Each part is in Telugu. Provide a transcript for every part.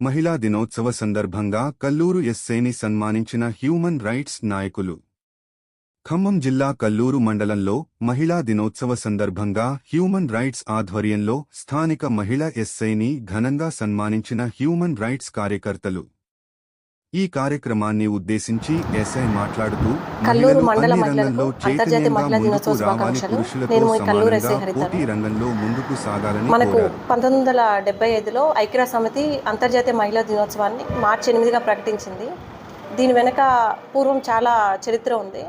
మహిళా దినోత్సవ సందర్భంగా కల్లూరు ఎస్ఐని సన్మానించిన హ్యూమన్ రైట్స్ నాయకులు. ఖమ్మం జిల్లా కల్లూరు మండలంలో మహిళా దినోత్సవ సందర్భంగా హ్యూమన్ రైట్స్ ఆధ్వర్యంలో స్థానిక మహిళా ఎస్ఐని ఘనంగా సన్మానించిన హ్యూమన్ రైట్స్ కార్యకర్తలు. ఈ కార్యక్రమాన్ని ఉద్దేశించి ఎస్ఐ మాట్లాడుతూ కల్లూరు మండల రంగంలో అంతర్జాతీయ మహిళా దినోత్సవ నేను ఈ కల్లూరు ఎస్ఐ హరిత. రంగంలో ముందుకు సాగాలని మనకు పంతొమ్మిది వందల డెబ్బై ఐదులో ఐక్యరాజ్య సమితి అంతర్జాతీయ మహిళా దినోత్సవాన్ని మార్చి ఎనిమిదిగా ప్రకటించింది. దీని వెనక పూర్వం చాలా చరిత్ర ఉంది.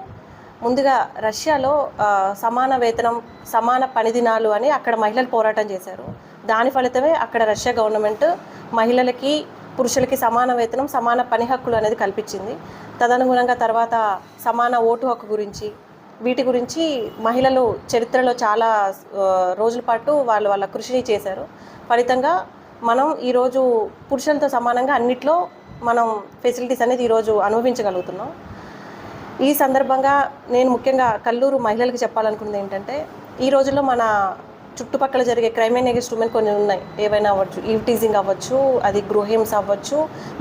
ముందుగా రష్యాలో సమాన వేతనం సమాన పని దినాలు అని అక్కడ మహిళలు పోరాటం చేశారు. దాని ఫలితమే అక్కడ రష్యా గవర్నమెంట్ మహిళలకి పురుషులకి సమాన వేతనం సమాన పని హక్కులు అనేది కల్పించింది. తదనుగుణంగా తర్వాత సమాన ఓటు హక్కు గురించి వీటి గురించి మహిళలు చరిత్రలో చాలా రోజుల పాటు వాళ్ళు వాళ్ళ కృషిని చేశారు. ఫలితంగా మనం ఈరోజు పురుషులతో సమానంగా అన్నిట్లో మనం ఫెసిలిటీస్ అనేది ఈరోజు అనుభవించగలుగుతున్నాం. ఈ సందర్భంగా నేను ముఖ్యంగా కల్లూరు మహిళలకు చెప్పాలనుకున్నది ఏంటంటే ఈ రోజుల్లో మన చుట్టుపక్కల జరిగే క్రైమ్ అండ్ అగేన్స్ట్ ఉమెన్ కొన్ని ఉన్నాయి. ఏవైనా అవ్వచ్చు ఈవ్ టీజింగ్ అవ్వచ్చు అది గృహింస అవ్వచ్చు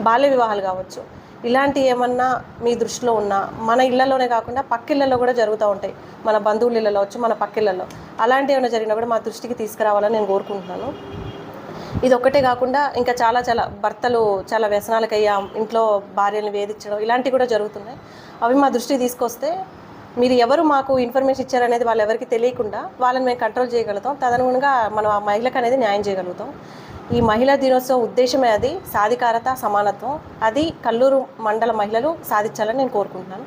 బాల్య వివాహాలు కావచ్చు. ఇలాంటి ఏమన్నా మీ దృష్టిలో ఉన్నా మన ఇళ్ళలోనే కాకుండా పక్కిళ్ళలో కూడా జరుగుతూ ఉంటాయి. మన బంధువుల ఇళ్ళలో వచ్చు మన పక్కిళ్ళలో. అలాంటి ఏమైనా జరిగినా కూడా మా దృష్టికి తీసుకురావాలని నేను కోరుకుంటున్నాను. ఇది ఒక్కటే కాకుండా ఇంకా చాలా చాలా భర్తలు చాలా వ్యసనాలకయ్యా ఇంట్లో భార్యలను వేధించడం ఇలాంటివి కూడా జరుగుతున్నాయి. అవి మా దృష్టికి తీసుకొస్తే మీరు ఎవరు మాకు ఇన్ఫర్మేషన్ ఇచ్చారనేది వాళ్ళు ఎవరికి తెలియకుండా వాళ్ళని మేము కంట్రోల్ చేయగలుగుతాం. తదనుగుణంగా మనం ఆ మహిళకు అనేది న్యాయం చేయగలుగుతాం. ఈ మహిళా దినోత్సవం ఉద్దేశమే అది సాధికారత సమానత్వం. అది కల్లూరు మండల మహిళలు సాధించాలని నేను కోరుకుంటున్నాను.